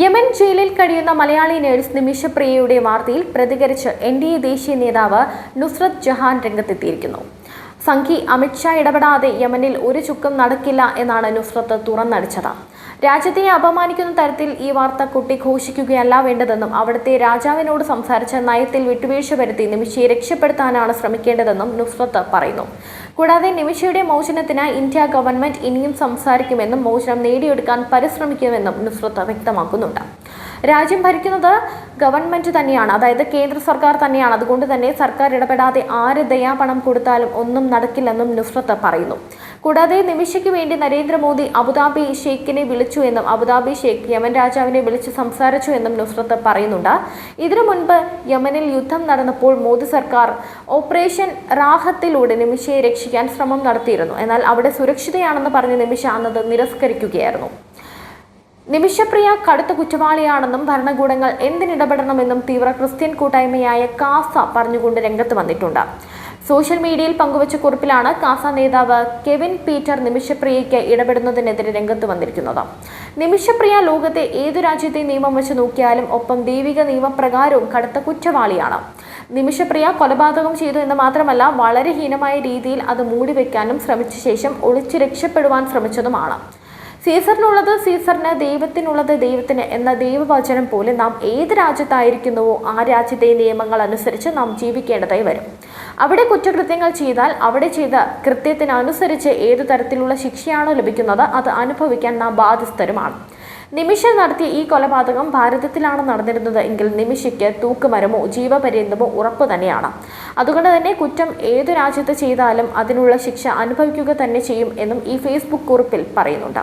Yemen ജയിലിൽ കഴിയുന്ന Malayali nurse നിമിഷപ്രിയയുടെ വാർത്തയിൽ പ്രതികരിച്ച് എൻ ഡി എ ദേശീയ നേതാവ് നുസ്രത് ജഹാൻ രംഗത്തെത്തിയിരിക്കുന്നു. സംഘി അമിത്ഷാ ഇടപെടാതെ യമനിൽ ഒരു ചുക്കും നടക്കില്ല എന്നാണ് നുസ്രത്ത് തുറന്നടിച്ചത്. രാജ്യത്തെ അപമാനിക്കുന്ന തരത്തിൽ ഈ വാർത്ത കുട്ടിഘോഷിക്കുകയല്ല വേണ്ടതെന്നും അവിടുത്തെ രാജാവിനോട് സംസാരിച്ച നയത്തിൽ വിട്ടുവീഴ്ച വരുത്തി നിമിഷയെ രക്ഷപ്പെടുത്താനാണ് ശ്രമിക്കേണ്ടതെന്നും നുസ്രത്ത് പറയുന്നു. കൂടാതെ നിമിഷയുടെ മോചനത്തിന് ഇന്ത്യ ഗവൺമെന്റ് ഇനിയും സംസാരിക്കുമെന്നും മോചനം നേടിയെടുക്കാൻ പരിശ്രമിക്കുമെന്നും നുസ്രത്ത് വ്യക്തമാക്കുന്നുണ്ട്. രാജ്യം ഭരിക്കുന്നത് ഗവൺമെന്റ് തന്നെയാണ് അതായത് കേന്ദ്ര സർക്കാർ തന്നെയാണ്. അതുകൊണ്ട് തന്നെ സർക്കാർ ഇടപെടാതെ ആര് ദയാപണം കൊടുത്താലും ഒന്നും നടക്കില്ലെന്നും നുസ്രത്ത് പറയുന്നു. കൂടാതെ നിമിഷയ്ക്ക് വേണ്ടി നരേന്ദ്രമോദി അബുദാബി ഷെയ്ഖിനെ വിളിച്ചു എന്നും അബുദാബി ഷെയ്ഖ് യമൻ രാജാവിനെ വിളിച്ച് സംസാരിച്ചു എന്നും നുസ്രത്ത് പറയുന്നുണ്ട്. ഇതിനു മുൻപ് യമനിൽ യുദ്ധം നടന്നപ്പോൾ മോദി സർക്കാർ ഓപ്പറേഷൻ റാഹത്തിലൂടെ നിമിഷയെ രക്ഷിക്കാൻ ശ്രമം നടത്തിയിരുന്നു. എന്നാൽ അവിടെ സുരക്ഷിതയാണെന്ന് പറഞ്ഞ നിമിഷ അന്നത് നിരസ്കരിക്കുകയായിരുന്നു. നിമിഷപ്രിയ കടുത്ത കുറ്റവാളിയാണെന്നും ഭരണകൂടങ്ങൾ എന്തിനിടപെടണമെന്നും തീവ്ര ക്രിസ്ത്യൻ കൂട്ടായ്മയായ കാസ പറഞ്ഞുകൊണ്ട് രംഗത്ത് വന്നിട്ടുണ്ട്. സോഷ്യൽ മീഡിയയിൽ പങ്കുവച്ച കുറിപ്പിലാണ് കാസ നേതാവ് കെവിൻ പീറ്റർ നിമിഷപ്രിയയ്ക്ക് ഇടപെടുന്നതിനെതിരെ രംഗത്ത് വന്നിരിക്കുന്നത്. നിമിഷപ്രിയ ലോകത്തെ ഏതു രാജ്യത്തെ നിയമം വെച്ച് നോക്കിയാലും ഒപ്പം ദൈവിക നിയമപ്രകാരവും കടുത്ത കുറ്റവാളിയാണ്. നിമിഷപ്രിയ കൊലപാതകം ചെയ്തു എന്ന് മാത്രമല്ല വളരെ ഹീനമായ രീതിയിൽ അത് മൂടിവെക്കാനും ശ്രമിച്ച ശേഷം ഒളിച്ചു രക്ഷപ്പെടുവാൻ ശ്രമിച്ചതുമാണ്. സീസറിനുള്ളത് സീസറിന് ദൈവത്തിനുള്ളത് ദൈവത്തിന് എന്ന ദൈവവചനം പോലെ നാം ഏത് രാജ്യത്തായിരിക്കുന്നുവോ ആ രാജ്യത്തെ നിയമങ്ങൾ അനുസരിച്ച് നാം ജീവിക്കേണ്ടതായി വരും. അവിടെ കുറ്റകൃത്യങ്ങൾ ചെയ്താൽ അവിടെ ചെയ്ത കൃത്യത്തിനനുസരിച്ച് ഏതു തരത്തിലുള്ള ശിക്ഷയാണോ ലഭിക്കുന്നത് അത് അനുഭവിക്കാൻ നാം ബാധ്യസ്ഥരുമാണ്. നിമിഷ നടത്തിയ ഈ കൊലപാതകം ഭാരതത്തിലാണ് നടന്നിരുന്നത് എങ്കിൽ നിമിഷയ്ക്ക് തൂക്കുമരമോ ജീവപര്യന്തമോ ഉറപ്പ് തന്നെയാണ്. അതുകൊണ്ട് തന്നെ കുറ്റം ഏതു രാജ്യത്ത് ചെയ്താലും അതിനുള്ള ശിക്ഷ അനുഭവിക്കുക തന്നെ ചെയ്യും എന്നും ഈ ഫേസ്ബുക്ക് കുറിപ്പിൽ പറയുന്നുണ്ട്.